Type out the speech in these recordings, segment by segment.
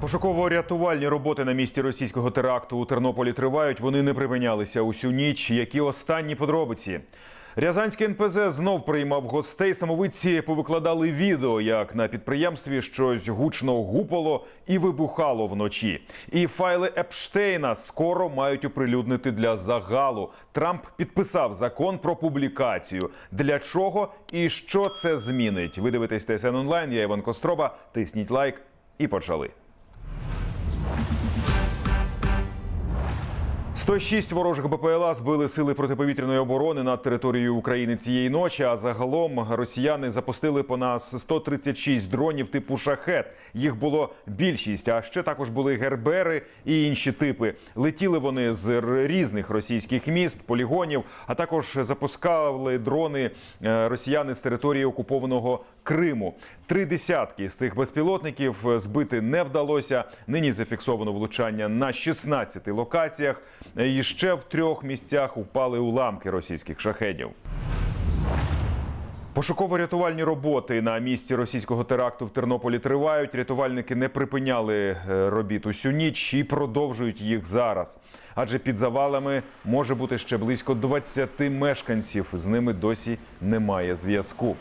Пошуково-рятувальні роботи на місці російського теракту у Тернополі тривають. Вони не припинялися усю ніч. Які останні подробиці? Рязанський НПЗ знов приймав гостей. Самовидці повикладали відео, як на підприємстві щось гучно гупало і вибухало вночі. І файли Епштейна скоро мають оприлюднити для загалу. Трамп підписав закон про публікацію. Для чого і що це змінить? Ви дивитесь ТСН онлайн. Я Іван Костроба. Тисніть лайк і почали. Thank you. 106 ворожих БПЛА збили сили протиповітряної оборони над територією України цієї ночі. А загалом росіяни запустили по нас 136 дронів типу шахет. Їх було більшість. А ще також були гербери і інші типи. Летіли вони з різних російських міст, полігонів, а також запускали дрони е, росіяни з території окупованого Криму. Три десятки з цих безпілотників збити не вдалося. Нині зафіксовано влучання на 16 локаціях. І ще в трьох місцях упали уламки російських шахедів. Пошуково-рятувальні роботи на місці російського теракту в Тернополі тривають. Рятувальники не припиняли е, робіт усю ніч і продовжують їх зараз. Адже під завалами може бути ще близько 20 мешканців. З ними досі немає зв'язку.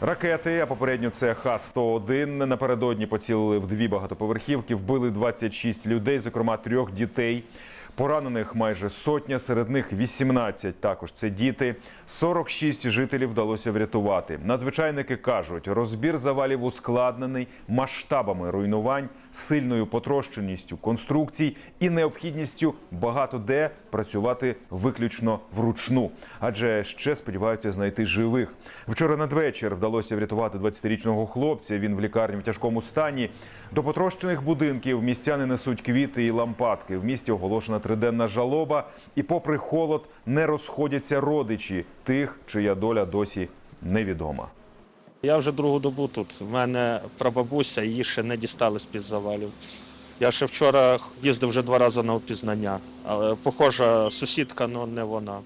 Ракети, а попередньо це Х-101, напередодні поцілили в дві багатоповерхівки, вбили 26 людей, зокрема трьох дітей. Поранених майже сотня, серед них 18 також це діти. 46 жителів вдалося врятувати. Надзвичайники кажуть, розбір завалів ускладнений масштабами руйнувань, сильною потрощеністю конструкцій і необхідністю багато де працювати виключно вручну, адже ще сподіваються знайти живих. Вчора надвечір вдалося врятувати 20-річного хлопця. Він в лікарні в тяжкому стані. До потрощених будинків містяни несуть квіти і лампадки. В місті оголошена триденна жалоба, і, попри холод, не розходяться родичі тих, чия доля досі невідома. Я вже другу добу тут. У мене прабабуся, її ще не дістали з-під завалів. Я ще вчора їздив вже два рази на опізнання. Але похожа сусідка, але не вона.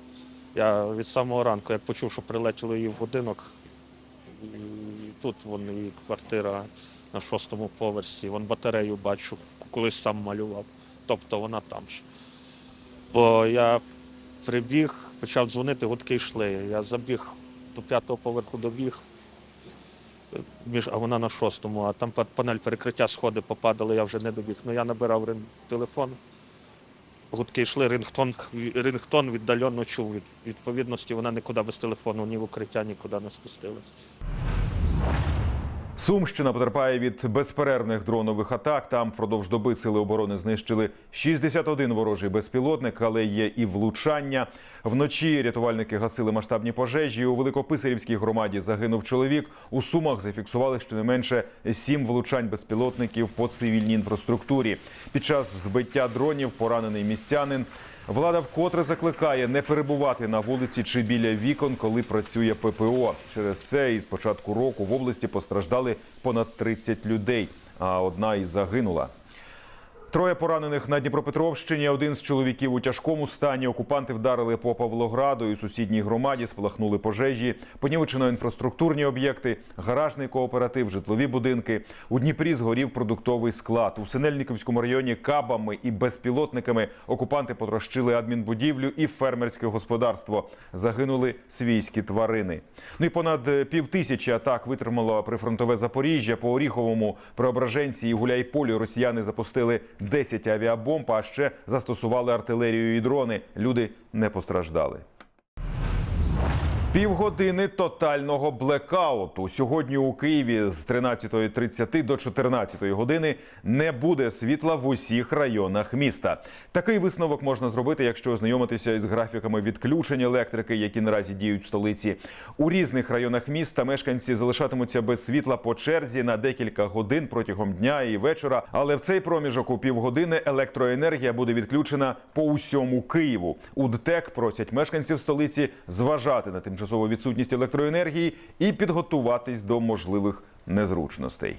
Я від самого ранку, як почув, що прилетіло її в будинок, і тут вон її квартира на шостому поверсі. Вон батарею бачу, колись сам малював. Тобто вона там ж. Бо я прибіг, почав дзвонити, гудки йшли. Я забіг до п'ятого поверху добіг між, а вона на шостому, а там панель перекриття сходи попадали, я вже не добіг. Ну я набирав телефон, гудки йшли, рингтон, рингтон віддалено чув. Від відповідності вона нікуди без телефону, ні в укриття, нікуди не спустилась. Сумщина потерпає від безперервних дронових атак. Там впродовж доби сили оборони знищили 61 ворожий безпілотник, але є і влучання. Вночі рятувальники гасили масштабні пожежі. У Великописарівській громаді загинув чоловік. У Сумах зафіксували щонайменше сім влучань безпілотників по цивільній інфраструктурі. Під час збиття дронів поранений містянин. Влада вкотре закликає не перебувати на вулиці чи біля вікон, коли працює ППО. Через це із початку року в області постраждали понад 30 людей, а одна із загинула. Троє поранених на Дніпропетровщині. Один з чоловіків у тяжкому стані. Окупанти вдарили по Павлограду і сусідній громаді. Спалахнули пожежі, понівечено інфраструктурні об'єкти, гаражний кооператив, житлові будинки. У Дніпрі згорів продуктовий склад. У Синельниковському районі кабами і безпілотниками окупанти потрощили адмінбудівлю і фермерське господарство. Загинули свійські тварини. Ну і понад е, півтисячі атак витримало прифронтове Запоріжжя. По Оріховому, Преображенці і Гуляйполі росіяни запустили 10 авіабомб, а ще застосували артилерію і дрони. Люди не постраждали. Півгодини тотального блекауту. Сьогодні у Києві з 13.30 до 14 години не буде світла в усіх районах міста. Такий висновок можна зробити, якщо ознайомитися із графіками відключень електрики, які наразі діють в столиці. У різних районах міста мешканці залишатимуться без світла по черзі на декілька годин протягом дня і вечора. Але в цей проміжок у півгодини електроенергія буде відключена по усьому Києву. У ДТЕК просять мешканців столиці зважати на тимчасову відсутність електроенергії і підготуватись до можливих незручностей.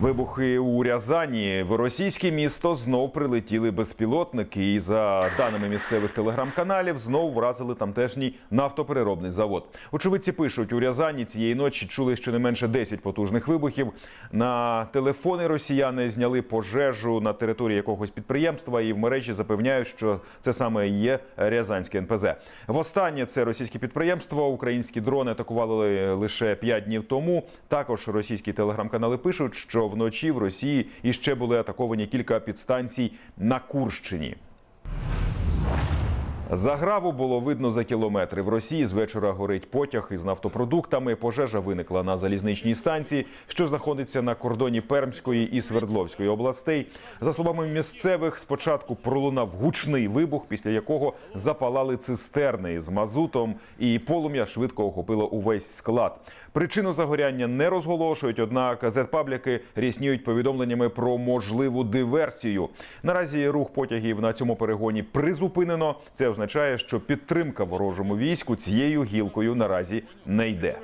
Вибухи у Рязані в російське місто знов прилетіли безпілотники, і за даними місцевих телеграм-каналів, знов вразили тамтешній нафтопереробний завод. Очевидці пишуть, у Рязані цієї ночі чули щонайменше 10 потужних вибухів. На телефони росіяни зняли пожежу на території якогось підприємства і в мережі запевняють, що це саме є Рязанське НПЗ. Востаннє це російське підприємство. Українські дрони атакували лише 5 днів тому. Також російські телеграм-канали пишуть, що вночі в Росії іще були атаковані кілька підстанцій на Курщині. Заграву було видно за кілометри. В Росії з вечора горить потяг із нафтопродуктами. Пожежа виникла на залізничній станції, що знаходиться на кордоні Пермської і Свердловської областей. За словами місцевих, спочатку пролунав гучний вибух, після якого запалали цистерни з мазутом, і полум'я швидко охопило увесь склад. Причину загоряння не розголошують, однак зетпабліки рісніють повідомленнями про можливу диверсію. Наразі рух потягів на цьому перегоні призупинено. Це означає, що підтримка ворожому війську цією гілкою наразі не йде.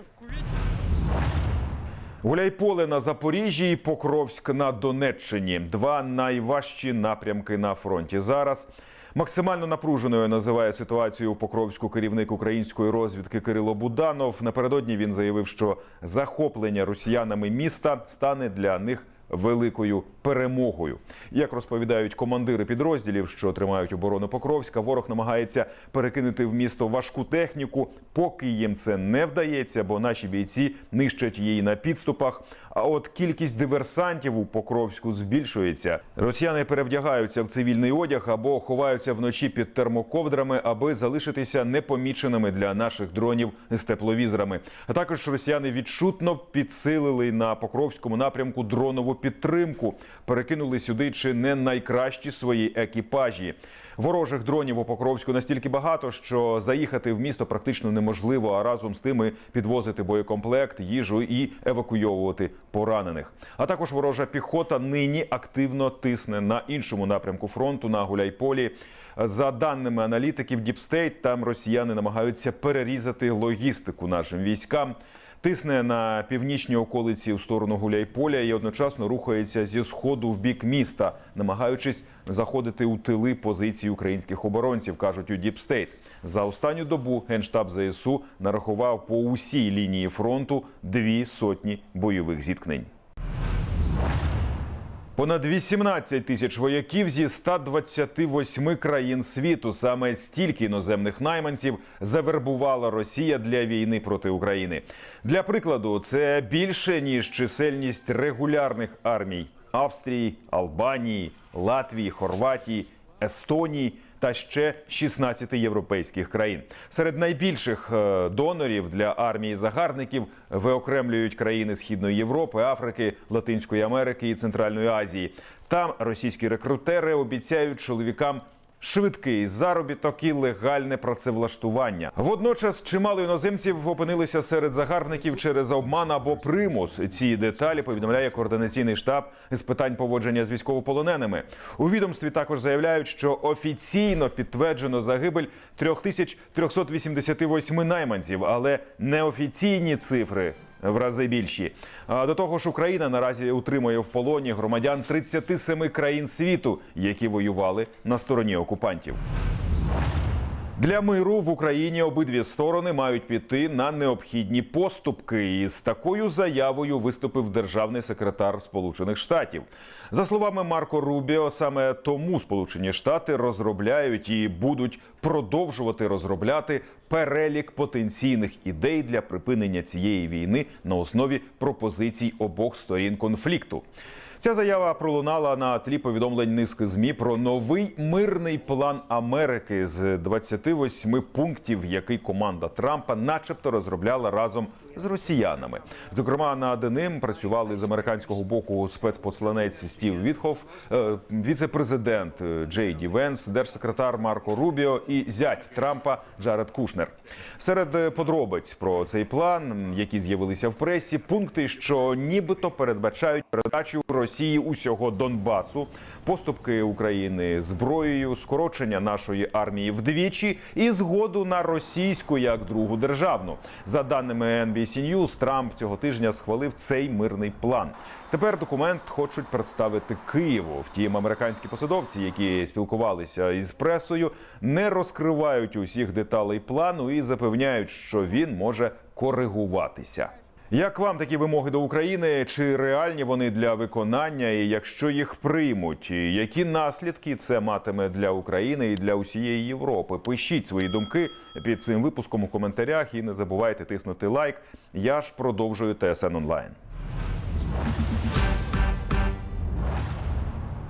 Гуляйполе на Запоріжжі і Покровськ на Донеччині два найважчі напрямки на фронті. Зараз максимально напруженою називає ситуацію у Покровську керівник української розвідки Кирило Буданов. Напередодні він заявив, що захоплення росіянами міста стане для них великою перемогою. Як розповідають командири підрозділів, що тримають оборону Покровська, ворог намагається перекинути в місто важку техніку. Поки їм це не вдається, бо наші бійці нищать її на підступах. А от кількість диверсантів у Покровську збільшується. Росіяни перевдягаються в цивільний одяг або ховаються вночі під термоковдрами, аби залишитися непоміченими для наших дронів з тепловізорами. А також росіяни відчутно підсилили на Покровському напрямку дронову підтримку. Перекинули сюди чи не найкращі свої екіпажі. Ворожих дронів у Покровську настільки багато, що заїхати в місто практично неможливо, а разом з тими підвозити боєкомплект, їжу і евакуйовувати поранених. А також ворожа піхота нині активно тисне на іншому напрямку фронту на Гуляйполі. За даними аналітиків Діпстейт, там росіяни намагаються перерізати логістику нашим військам. Тисне на північній околиці у сторону Гуляйполя і одночасно рухається зі сходу в бік міста, намагаючись заходити у тили позицій українських оборонців, кажуть у Діпстейт. За останню добу генштаб ЗСУ нарахував по усій лінії фронту дві сотні бойових зіткнень. Понад 18 тисяч вояків зі 128 країн світу. Саме стільки іноземних найманців завербувала Росія для війни проти України. Для прикладу, це більше ніж чисельність регулярних армій Австрії, Албанії, Латвії, Хорватії, Естонії та ще 16 європейських країн. Серед найбільших е, донорів для армії загарбників виокремлюють країни Східної Європи, Африки, Латинської Америки і Центральної Азії. Там російські рекрутери обіцяють чоловікам. Швидкий заробіток і легальне працевлаштування. Водночас чимало іноземців опинилися серед загарбників через обман або примус. Ці деталі повідомляє координаційний штаб з питань поводження з військовополоненими. У відомстві також заявляють, що офіційно підтверджено загибель 3388 найманців, але неофіційні цифри в рази більші. До того ж, Україна наразі утримує в полоні громадян 37 країн світу, які воювали на стороні окупантів. Для миру в Україні обидві сторони мають піти на необхідні поступки. І з такою заявою виступив державний секретар Сполучених Штатів. За словами Марко Рубіо, саме тому Сполучені Штати розробляють і будуть продовжувати розробляти перелік потенційних ідей для припинення цієї війни на основі пропозицій обох сторін конфлікту. Ця заява пролунала на тлі повідомлень низки змі про новий мирний план Америки з 28 пунктів, який команда Трампа, начебто, розробляла разом з росіянами. Зокрема, над ним працювали з американського боку спецпосланець Стів Вітхоф, е, віце-президент е, Джей Ді Венс, держсекретар Марко Рубіо і зять Трампа Джаред Кушнер. Серед подробиць про цей план, які з'явилися в пресі, пункти, що нібито передбачають передачу Росії усього Донбасу, поступки України зброєю, скорочення нашої армії вдвічі і згоду на російську як другу державну. За даними NBC News, Трамп цього тижня схвалив цей мирний план. Тепер документ хочуть представити Києву. Втім, американські посадовці, які спілкувалися із пресою, не розкривають усіх деталей плану і запевняють, що він може коригуватися. Як вам такі вимоги до України? Чи реальні вони для виконання? І якщо їх приймуть, які наслідки це матиме для України і для усієї Європи? Пишіть свої думки під цим випуском у коментарях і не забувайте тиснути лайк. Я ж продовжую ТСН онлайн.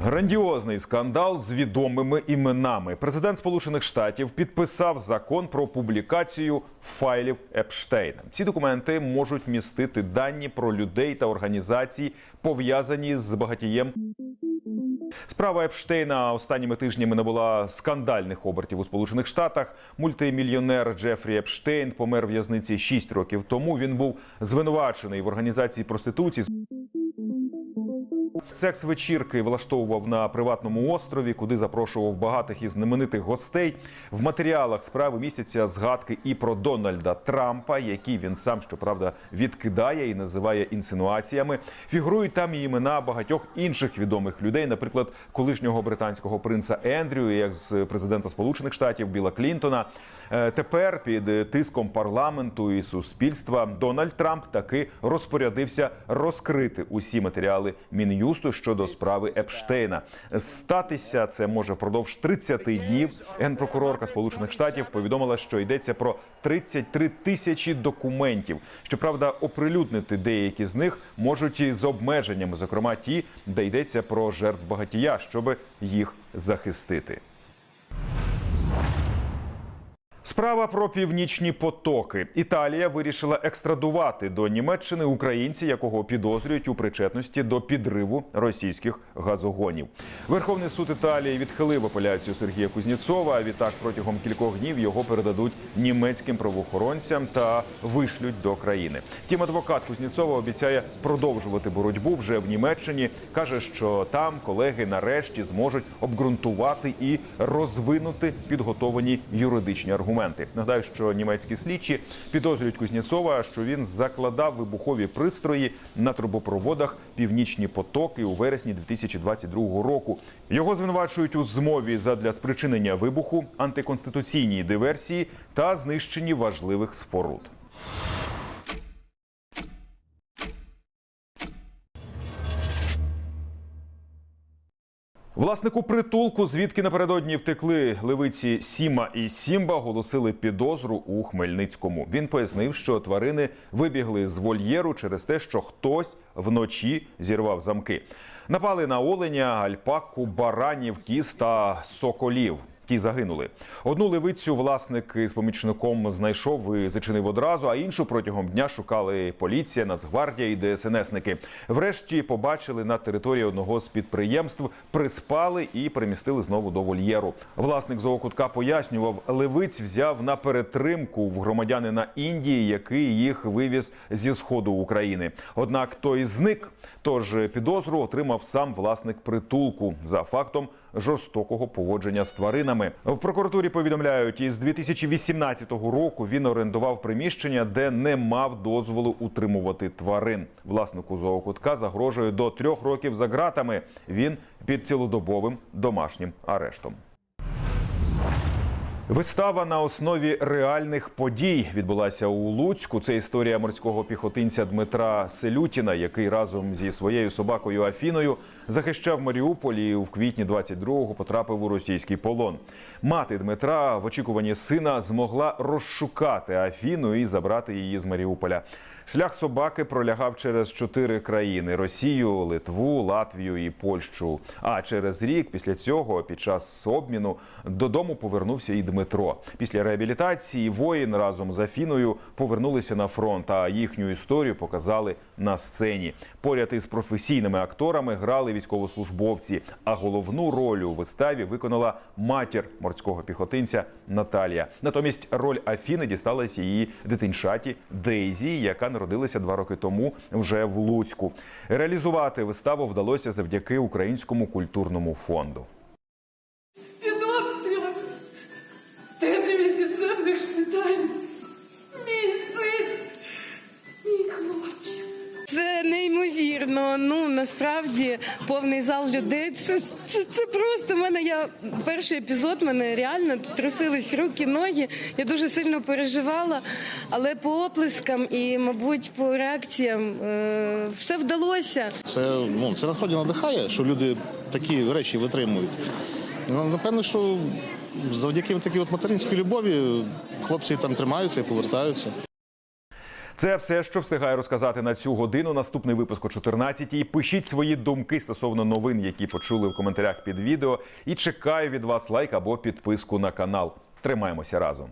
Грандіозний скандал з відомими іменами. Президент Сполучених Штатів підписав закон про публікацію файлів Епштейна. Ці документи можуть містити дані про людей та організації, пов'язані з багатієм. Справа Епштейна останніми тижнями набула скандальних обертів у Сполучених Штатах. Мультимільйонер Джефрі Епштейн помер в'язниці 6 років тому. Він був звинувачений в організації проституції. Секс-вечірки влаштовував на приватному острові, куди запрошував багатих і знаменитих гостей. В матеріалах справи місяця згадки і про Дональда Трампа, які він сам щоправда відкидає і називає інсинуаціями. Фігурують там і імена багатьох інших відомих людей, наприклад, колишнього британського принца Ендрю, як з президента Сполучених Штатів Біла Клінтона. Е, Тепер під тиском парламенту і суспільства Дональд Трамп таки розпорядився розкрити усі матеріали мін'юсту щодо справи Епштейна. Статися це може впродовж 30 днів. Генпрокурорка Сполучених Штатів повідомила, що йдеться про 33 тисячі документів. Щоправда, оприлюднити деякі з них можуть і з обмеженнями, зокрема ті, де йдеться про жертв багатія, щоб їх захистити. Справа про північні потоки. Італія вирішила екстрадувати до Німеччини українця, якого підозрюють у причетності до підриву російських газогонів. Верховний суд Італії відхилив апеляцію Сергія Кузнєцова. А відтак протягом кількох днів його передадуть німецьким правоохоронцям та вишлють до країни. Втім, адвокат Кузнєцова обіцяє продовжувати боротьбу вже в Німеччині. каже, що там колеги нарешті зможуть обґрунтувати і розвинути підготовані юридичні аргументи. Нагадаю, що німецькі слідчі підозрюють Кузнєцова, що він закладав вибухові пристрої на трубопроводах північні потоки у вересні 2022 року. Його звинувачують у змові задля спричинення вибуху, антиконституційній диверсії та знищенні важливих споруд. Власнику притулку, звідки напередодні втекли левиці Сіма і Сімба, голосили підозру у Хмельницькому. Він пояснив, що тварини вибігли з вольєру через те, що хтось вночі зірвав замки. Напали на оленя, альпаку, баранів, кіз та соколів. Ті загинули. Одну левицю власник із помічником знайшов і зачинив одразу, а іншу протягом дня шукали поліція, Нацгвардія і ДСНСники. Врешті побачили на території одного з підприємств, приспали і перемістили знову до вольєру. Власник зоокутка пояснював, левиць взяв на перетримку в громадянина Індії, який їх вивіз зі сходу України. Однак той зник. Тож підозру отримав сам власник притулку за фактом жорстокого поводження з тваринами. В прокуратурі повідомляють, із 2018 року він орендував приміщення, де не мав дозволу утримувати тварин. Власнику зоокутка загрожує до трьох років за ґратами. Він під цілодобовим домашнім арештом. Вистава на основі реальних подій відбулася у Луцьку. Це історія морського піхотинця Дмитра Селютіна, який разом зі своєю собакою Афіною захищав Маріуполь і в квітні 22-го потрапив у російський полон. Мати Дмитра в очікуванні сина змогла розшукати Афіну і забрати її з Маріуполя. Шлях собаки пролягав через чотири країни: Росію, Литву, Латвію і Польщу. А через рік після цього, під час обміну, додому повернувся і Дмитро. Після реабілітації воїн разом з Афіною повернулися на фронт. А їхню історію показали на сцені. Поряд із професійними акторами грали військовослужбовці. А головну роль у виставі виконала матір морського піхотинця Наталія. Натомість роль Афіни дісталася її дитинчаті Дейзі, яка народилася два роки тому вже в Луцьку. Реалізувати виставу вдалося завдяки Українському культурному фонду. Під обстрілом в темряві підземних шпиталів. Мій син, мій хлопчик. Це неймовірно. Ну насправді повний зал людей. Це, це, це просто в мене. Я перший епізод мене реально трусились руки, ноги. Я дуже сильно переживала, але по оплескам і, мабуть, по реакціям е, все вдалося. Це ну це насправді надихає, що люди такі речі витримують. Ну, напевно, що завдяки такій от материнській любові хлопці там тримаються і повертаються. Це все, що встигаю розказати на цю годину. Наступний випуск о 14-й. Пишіть свої думки стосовно новин, які почули в коментарях під відео. І чекаю від вас лайк або підписку на канал. Тримаємося разом.